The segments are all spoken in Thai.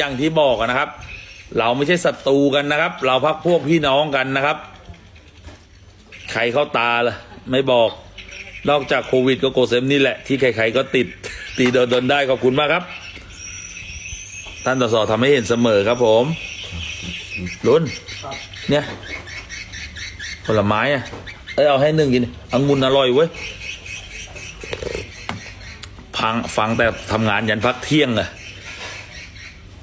อย่างที่บอกนะครับ เราไม่ใช่ศัตรูกันนะครับ เราพักพวกพี่น้องกันนะครับ ใครเข้าตาล่ะไม่บอก นอกจากโควิดก็โกเซมนี่แหละ ที่ใครๆก็ติด ตีโดนๆได้ขอบคุณมากครับ ท่านตสอทำให้เห็นเสมอครับผมลุนเนี่ยผลไม้อะเอ้ยเอาให้หนึ่งกินองุ่นอร่อยเว้ยพังฟังแต่ทำงานยันพักเที่ยงอะ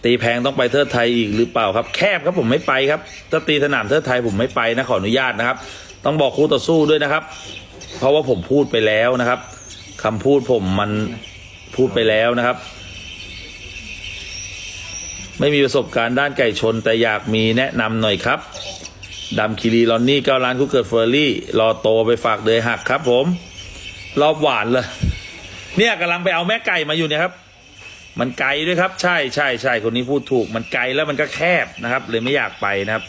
ตีแพงต้องไปเทิดไทยอีกหรือเปล่าครับ แคบครับผมไม่ไปครับถ้าตีสนามเทิดไทยผมไม่ไปนะขออนุญาตนะครับ ต้องบอกคู่ต่อสู้ด้วยนะครับ เพราะว่าผมพูดไปแล้วนะครับคำพูดผมมันพูดไปแล้วนะครับ ไม่มีประสบการณ์ด้านไก่ชนแต่อยากมีแนะนำหน่อยครับดำคิรีลอนนี่เก้าล้านคุกเกิดเฟอร์รี่รอโตไปฝากเดยหักครับ ผม รอบหวานเลยเนี่ยกำลังไปเอาแม่ไก่มาอยู่เนี่ยครับ มันไกลด้วยครับ ใช่ใช่ใช่คนนี้พูดถูก มันไกลแล้วมันก็แคบนะครับ เลยไม่อยากไปนะครับ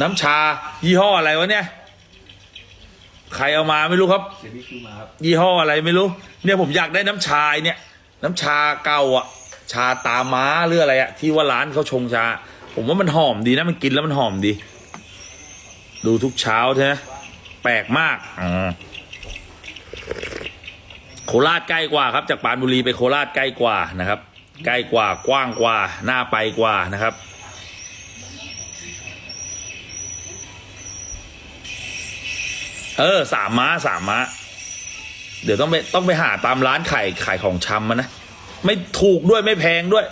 น้ำชา ยี่ห้ออะไรวะเนี่ยใครเอามาไม่รู้ครับ ยี่ห้ออะไรไม่รู้ เนี่ยผมอยากได้น้ำชาเนี่ย น้ำชาเก่าอะ ชาตาม้าหรืออะไรอะ ที่ว่าร้านเขาชงชา ผมว่ามันหอมดีนะมันกินแล้วมันหอมดี ดูทุกเช้าใช่ไหมแปลกมากอ๋อ โคราชใกล้กว่าครับจากปานบุรีไปโคราชใกล้กว่านะครับ ใกล้กว่ากว้างกว่าหน่าไปกว่านะครับเออสามม้าสามม้า เดี๋ยวต้องไปต้องไปหาตามร้านขายขายของชำมานะ ไม่ถูกด้วยไม่แพงด้วย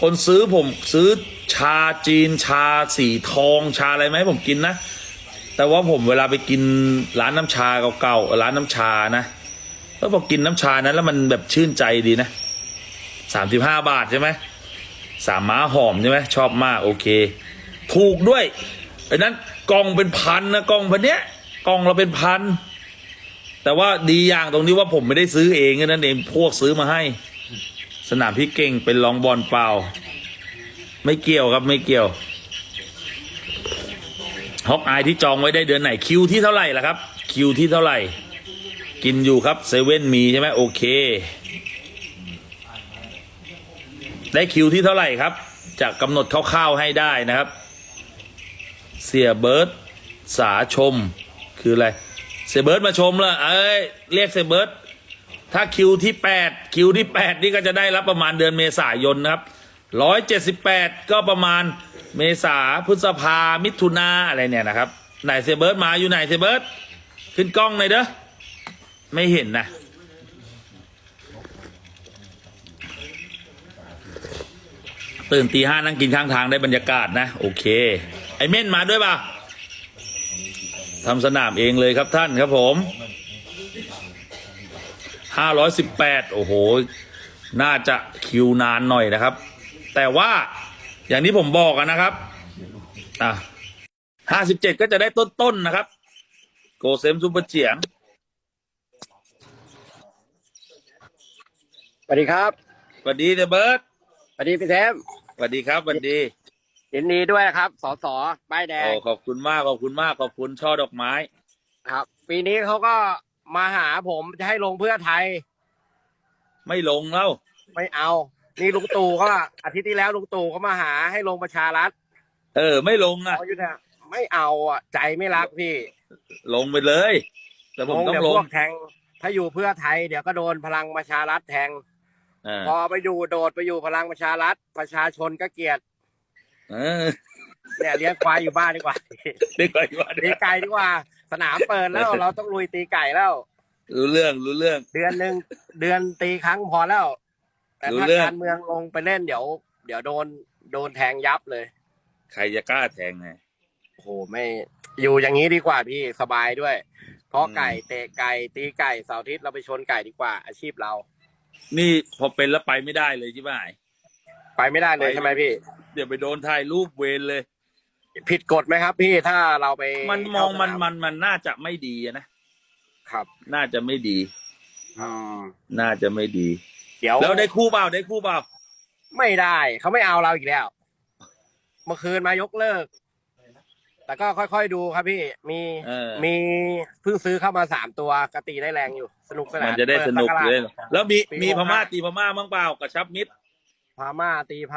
คนซื้อผมซื้อชาจีนชาสีทองชาอะไรไหมผมกินนะ แต่ว่าผมเวลาไปกินร้านน้ำชาเก่าๆร้านน้ำชานะ แล้วพอกินน้ำชานั้นแล้วมันแบบชื่นใจดีนะสามสิบห้าบาทใช่ไหมสามม้าหอมใช่ไหมชอบมากโอเค ถูกด้วยไอ้นั้นกล่องเป็นพันนะกล่องพันเนี้ยกล่องเราเป็นพันแต่ว่าดีอย่างตรงนี้ว่าผมไม่ได้ซื้อเองนั่นเองพวกซื้อมาให้ สนามพี่เก่งเป็นรองบอลเปล่า ไม่เกี่ยวครับไม่เกี่ยวฮอกอายที่จองไว้ได้เดือนไหนคิวที่เท่าไหร่ล่ะครับ คิวที่เท่าไหร่ กินอยู่ครับเซเว่นมีใช่ไหมโอเค ได้คิวที่เท่าไหร่ครับจะกกำหนดคร่าวๆให้ได้นะครับ เสียเบิร์ดสาชมคืออะไร เสียเบิร์ดมาชมเลยเอ้ยเรียกเสียเบิร์ดถ้าคิวที่แปดคิวที่แปดนี่ก็จะได้รับประมาณเดือนเมษายนนะครับร้อยเจ็ดสิบแปดก็ประมาณเมษาพฤษภามิถุนาอะไรเนี่ยนะครับไหนเซเบิร์ตมาอยู่ไหนเซเบิร์ตขึ้นกล้องหน่อยเด้อ ไม่เห็นนะตื่นตีห้านั่งกินข้างทางได้บรรยากาศนะ โอเค ไอเม่นมาด้วยป่ะทำสนามเองเลยครับท่านครับผมห้าร้อยสิบแปดโอ้โห น่าจะคิวนานหน่อยนะครับ แต่ว่าอย่างที่ผมบอกนะครับ อะห้าสิบเจ็ดก็จะได้ต้นๆนะครับ โกเซมซุปเปอร์เจียง วัสดีครับสวัสดีเดเบิร์ตสวัสดีพี่แซมสวัสดีครับสวัสดียินดีด้วยนะครับสสป้ายแดโอ้งขอบคุณมากขอบคุณมากขอบคุณช่อดอกไม้ ครับ ปีนี้เขาก็มาหาผมจะให้ลงเพื่อไทย ไม่ลงแล้วไม่เอา นี่ลุงตู่ก็อาทิตย์ที่แล้วลุงตู่เขามาหาให้ลงประชารัฐเออ ไม่ลงอะเขาอยู่เนี่ยไม่เอาอะใจไม่รักพี่ ลงไปเลย แต่ผมต้องเดี๋ยวลพงวกแทง ถ้าอยู่เพื่อไทยเดี๋ยวก็โดนพลังประชารัฐแทง อ่าพอไปอยู่โดดไปอยู่พลังประชารัฐประชาชนก็เกลียดเออเนี่ยเลี้ยงควายอยู่บ้านดีกว่าดีกว่าดีกว่าตีไก่ดีกว่า สนามเปิดแล้วเราต้องลุยตีไก่แล้ว รู้เรื่องรู้เรื่อง เดือนหนึ่งเดือนตีครั้งพอแล้ว แต่รู้ถ้าเรื่อง การเมืองลงไปเล่นเดี๋ยว เดี๋ยวโดนโดนแทงยับเลยใครจะกล้าแทงไง โอ้โหไม่อยู่อย่างนี้ดีกว่าพี่สบายด้วยเพราะอืมไก่เตะไก่ตีไก่เสาร์อาทิตย์เราไปชนไก่ดีกว่าอาชีพเรา นี่พอเป็นแล้วไปไม่ได้เลยใช่ไหมไปไม่ได้เลยใช่ไหมพี่ เดี๋ยวไปโดนถ่ายรูปเวรเลย ผิดกฎไหมครับ พี่ถ้าเราไปมันมองมันเข้าสามันมันน่าจะไม่ดีอะนะครับ น่าจะไม่ดีอืมน่าจะไม่ดี เดี๋ยวแล้วได้คู่เปล่าได้คู่เปล่าไม่ได้เขาไม่เอาเราอีกแล้ว เมื่อคืนมายกเลิก แต่ก็ค่อยๆดูครับพี่ มีเออ มีเพิ่งซื้อเข้ามาสามตัวกตีได้แรงอยู่ สนุกสนานมันจะได้เปิสนุกศัราชเลยแล้วมีปีมีหกพห้าม่าตีพม่าบ้างเปล่ากระชับมิตร พาม่าตีพ